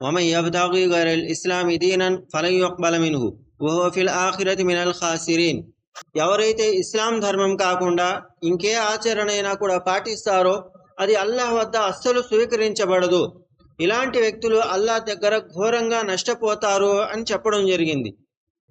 ومن يبتغي غير الإسلام دينا فلن يقبل منه وهو في الآخرة من الخاسرين ఎవరైతే ఇస్లాం ధర్మం కాకుండా ఇంకే ఆచరణ అయినా కూడా పాటిస్తారో అది అల్లాహ్ వద్ద అస్సలు స్వీకరించబడదు ఇలాంటి వ్యక్తులు అల్లాహ్ దగ్గర ఘోరంగా నష్టపోతారు అని చెప్పడం జరిగింది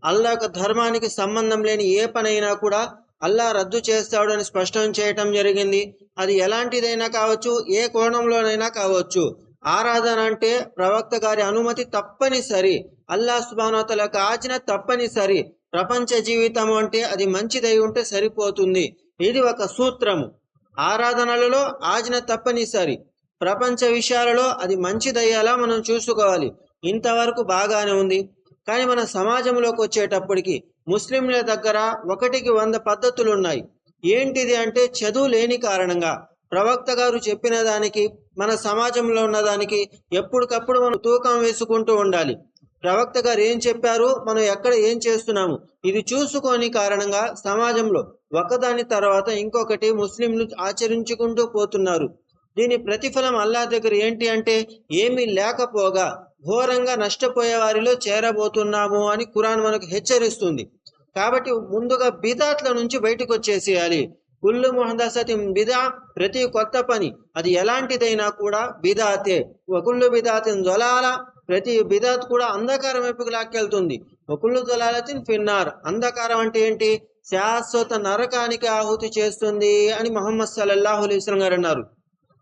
అల్లాహ్ యొక్క ధర్మానికి సంబంధం లేని ఏ పనైనా కూడా అల్లాహ్ రద్దు చేస్తాడు అని స్పష్టం చేయటం జరిగింది అది ఎలాంటిదైనా కావచ్చు ఏ కోణంలోనైనా కావచ్చు ఆరాధన అంటే ప్రవక్త గారి అనుమతి తప్పనిసరి. అల్లా సుబానోతల యొక్క ఆజ్ఞ తప్పనిసరి. ప్రపంచ జీవితం అంటే అది మంచిదై ఉంటే సరిపోతుంది. ఇది ఒక సూత్రము. ఆరాధనలలో ఆజ్ఞ తప్పనిసరి. ప్రపంచ విషయాలలో అది మంచిదయ్యేలా మనం చూసుకోవాలి. ఇంతవరకు బాగానే ఉంది. కానీ మన సమాజంలోకి వచ్చేటప్పటికి ముస్లింల దగ్గర ఒకటికి వంద పద్ధతులు ఉన్నాయి ఏంటిది అంటే చదువు లేని కారణంగా ప్రవక్త గారు చెప్పిన దానికి మన సమాజంలో ఉన్న దానికి ఎప్పటికప్పుడు మనం తూకం వేసుకుంటూ ఉండాలి. ప్రవక్త గారు ఏం చెప్పారు? మనం ఎక్కడ ఏం చేస్తున్నాము? ఇది చూసుకోని కారణంగా సమాజంలో ఒకదాని తర్వాత ఇంకొకటి ముస్లింలు ఆచరించుకుంటూ పోతున్నారు. దీని ప్రతిఫలం అల్లా దగ్గర ఏంటి అంటే ఏమీ లేకపోగా ఘోరంగా నష్టపోయే వారిలో చేరబోతున్నాము అని ఖురాన్ మనకు హెచ్చరిస్తుంది. కాబట్టి ముందుగా బిదాట్ల నుంచి బయటకు వచ్చేసేయాలి. కుల్లు ముహదసతి బిదా ప్రతి కొత్త పని. అది ఎలాంటిదైనా కూడా బిదాతే. ఒకళ్ళు బిదాతిన్ జొలాల ప్రతి బిదాత్ కూడా అంధకారం వైపుకి లాక్కెళ్తుంది. ఒకళ్ళు జొలాలతిన్ ఫిన్నార్. అంధకారం అంటే ఏంటి? శాశ్వత నరకానికి ఆహుతి చేస్తుంది అని మొహమ్మద్ సల్లల్లాహు అలైస్లం గారు అన్నారు.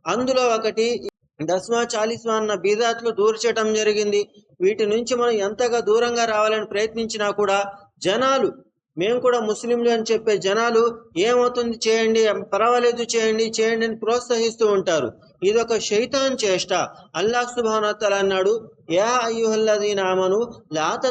అందులో ఒకటి దస్మా చాలీస్మా అన్న బీదాత్లు దూర్చటం జరిగింది. వీటి నుంచి మనం ఎంతగా దూరంగా రావాలని ప్రయత్నించినా కూడా జనాలు మేము కూడా ముస్లింలు అని చెప్పే జనాలు ఏమవుతుంది చేయండి పర్వాలేదు చేయండి చేయండి అని ప్రోత్సహిస్తూ ఉంటారు. ఇది ఒక శైతాన్ చేష్ట. అల్లాహ్ సుబానతల అన్నాడు యా అయ్యుహల్లదీన ఆమను లా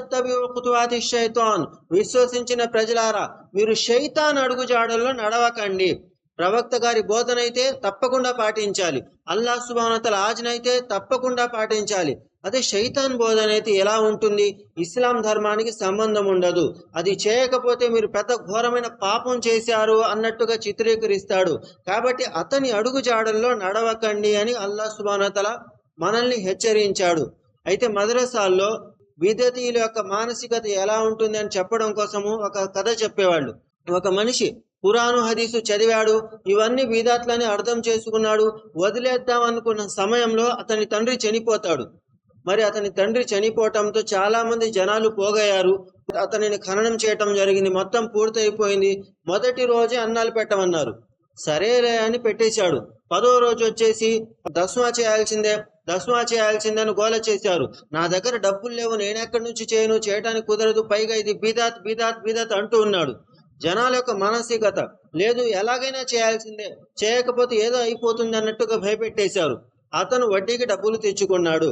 శైతాన్. విశ్వసించిన ప్రజలారా మీరు శైతాన్ అడుగుజాడల్లో నడవకండి. ప్రవక్త గారి బోధన అయితే తప్పకుండా పాటించాలి. అల్లా సుబానతల ఆజనైతే తప్పకుండా పాటించాలి. అదే శైతాన్ బోధన అయితే ఎలా ఉంటుంది? ఇస్లాం ధర్మానికి సంబంధం ఉండదు. అది చేయకపోతే మీరు పెద్ద ఘోరమైన పాపం చేశారు అన్నట్టుగా చిత్రీకరిస్తాడు. కాబట్టి అతని అడుగు జాడల్లో నడవకండి అని అల్లా సుబానతల మనల్ని హెచ్చరించాడు. అయితే మదరసాల్లో విద్యార్థుల యొక్క మానసికత ఎలా ఉంటుంది అని చెప్పడం కోసము ఒక కథ చెప్పేవాళ్ళు. ఒక మనిషి పురాణు హదీసు చదివాడు. ఇవన్నీ బీదాత్లని అర్థం చేసుకున్నాడు. వదిలేద్దాం అనుకున్న సమయంలో అతని తండ్రి చనిపోతాడు. మరి అతని తండ్రి చనిపోవటంతో చాలా మంది జనాలు పోగయ్యారు. అతనిని ఖననం చేయటం జరిగింది. మొత్తం పూర్తయిపోయింది. మొదటి రోజే అన్నాలు పెట్టమన్నారు. సరేలే అని పెట్టేశాడు. పదో రోజు వచ్చేసి దస్మా చేయాల్సిందే. దస్మా చేయాల్సిందే అని గోల చేశారు. నా దగ్గర డబ్బులు లేవు. నేను ఎక్కడి నుంచి చేయను? చేయడానికి కుదరదు. పైగా ఇది బీదాత్ బీదాత్ బీదాత్ అంటూ ఉన్నాడు. జనాల యొక్క మానసికత. లేదు ఎలాగైనా చేయాల్సిందే. చేయకపోతే ఏదో అయిపోతుంది అన్నట్టుగా భయపెట్టేశారు. అతను వడ్డీకి డబ్బులు తెచ్చుకున్నాడు.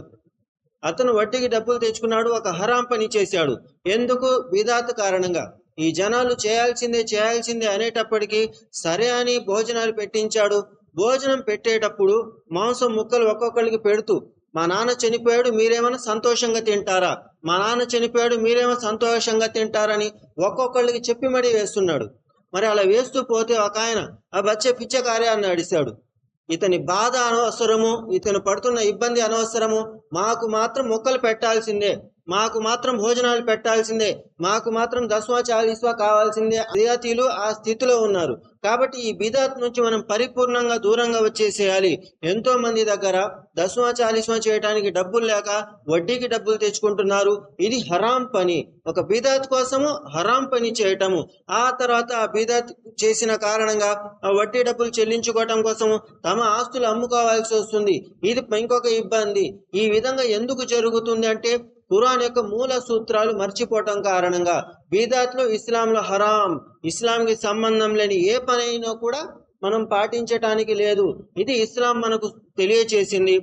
అతను వడ్డీకి డబ్బులు తెచ్చుకున్నాడు ఒక హరాం పని చేశాడు. ఎందుకు? విధాత కారణంగా. ఈ జనాలు చేయాల్సిందే చేయాల్సిందే అనేటప్పటికీ సరే అని భోజనాలు పెట్టించాడు. భోజనం పెట్టేటప్పుడు మాంసం ముక్కలు ఒక్కొక్కరికి పెడుతూ మా నాన్న చనిపోయాడు మీరేమైనా సంతోషంగా తింటారా? మా నాన్న చనిపోయాడు మీరేమైనా సంతోషంగా తింటారని ఒక్కొక్కళ్ళకి చెప్పి మరీ వేస్తున్నాడు. మరి అలా వేస్తూ పోతే ఒక ఆయన ఆ బచ్చే పిచ్చకారే అని అడిశాడు ఇతని బాధ అనవసరము ఇతను పడుతున్న ఇబ్బంది అనవసరము మాకు మాత్రం మొక్కలు పెట్టాల్సిందే. మాకు మాత్రం భోజనాలు పెట్టాల్సిందే. మాకు మాత్రం దస్వా చాలీస్వా కావాల్సిందే. బిదాతీలు ఆ స్థితిలో ఉన్నారు. కాబట్టి ఈ బిదాత్ నుంచి మనం పరిపూర్ణంగా దూరంగా వచ్చేసేయాలి. ఎంతో మంది దగ్గర దస్వా చాలీస్వా చేయడానికి డబ్బులు లేక వడ్డీకి డబ్బులు తెచ్చుకుంటున్నారు. ఇది హరాం పని. ఒక బిదాత్ కోసము హరాం పని చేయటము. ఆ తర్వాత ఆ బిదాత్ చేసిన కారణంగా ఆ వడ్డీ డబ్బులు చెల్లించుకోవటం కోసము తమ ఆస్తులు అమ్ముకోవాల్సి వస్తుంది. ఇది ఇంకొక ఇబ్బంది. ఈ విధంగా ఎందుకు జరుగుతుంది అంటే ఖురాన్ యొక్క మూల సూత్రాలు మర్చిపోవటం కారణంగా బీదాత్లో ఇస్లాంలో హరాం ఇస్లాంకి సంబంధం లేని ఏ పనైనా కూడా మనం పాటించటానికి లేదు. ఇది ఇస్లాం మనకు తెలియచేసింది.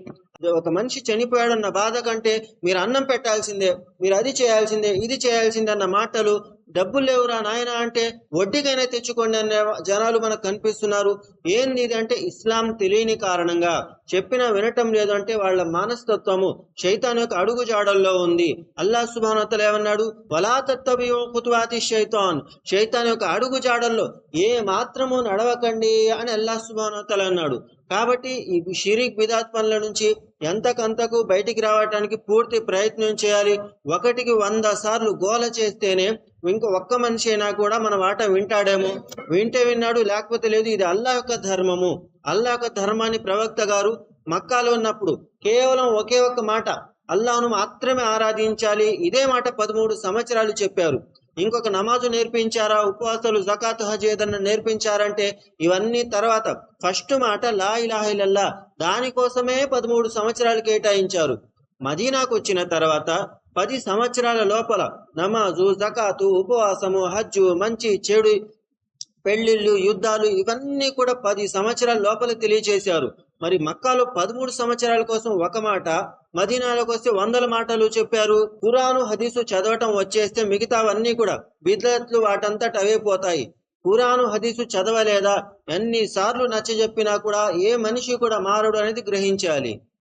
ఒక మనిషి చనిపోయాడన్న బాధ కంటే మీరు అన్నం పెట్టాల్సిందే మీరు అది చేయాల్సిందే ఇది చేయాల్సిందే అన్న మాటలు డబ్బులు లేవురా నాయన అంటే వడ్డీకైనా తెచ్చుకోండి అనే జనాలు మనకు కనిపిస్తున్నారు. ఏంది ఇది అంటే ఇస్లాం తెలియని కారణంగా చెప్పినా వినటం లేదు అంటే వాళ్ళ మానస్తత్వము శైతాన్ యొక్క అడుగు జాడల్లో ఉంది అల్లా సుభానతలు ఏమన్నాడు? వలా తత్వతి శైతాన్. శైతాన్ యొక్క అడుగు జాడల్లో ఏ మాత్రము నడవకండి అని అల్లా సుబానతలు అన్నాడు. కాబట్టి ఈ షిరిక్ బిదాత్ పనుల నుంచి ఎంతకంతకు బయటికి రావటానికి పూర్తి ప్రయత్నం చేయాలి. ఒకటికి వంద సార్లు గోల చేస్తేనే ఇంకో ఒక్క మనిషి అయినా కూడా మన మాట వింటాడేమో? వింటే విన్నాడు లేకపోతే లేదు. ఇది అల్లా యొక్క ధర్మము. అల్లా యొక్క ధర్మాన్ని ప్రవక్త గారు మక్కాలో ఉన్నప్పుడు కేవలం ఒకే ఒక్క మాట అల్లాహను మాత్రమే ఆరాధించాలి. ఇదే మాట పదమూడు సంవత్సరాలు చెప్పారు. ఇంకొక నమాజు నేర్పించారా? ఉపవాసాలు జకాత్ హజ్ ఏదన్నా నేర్పించారంటే ఇవన్నీ తర్వాత ఫస్ట్ మాట లా ఇలాహిలల్లా దానికోసమే పదమూడు సంవత్సరాలు కేటాయించారు. మదీనాకు వచ్చిన తర్వాత పది సంవత్సరాల లోపల నమాజు జకాతు ఉపవాసము హజ్జు మంచి చెడు పెళ్ళిళ్ళు యుద్ధాలు ఇవన్నీ కూడా పది సంవత్సరాల లోపల తెలియచేశారు. మరి మక్కాలో పదమూడు సంవత్సరాల కోసం ఒక మాట మదీనాలకు వస్తే వందల మాటలు చెప్పారు. ఖురాను హదీసు చదవటం వచ్చేస్తే మిగతావన్నీ కూడా బిద్దత్లు వాటంతట అవే పోతాయి. ఖురాను హదీసు చదవలేదా? ఎన్నిసార్లు నచ్చ చెప్పినా కూడా ఏ మనిషి కూడా మారడు అనేది గ్రహించాలి.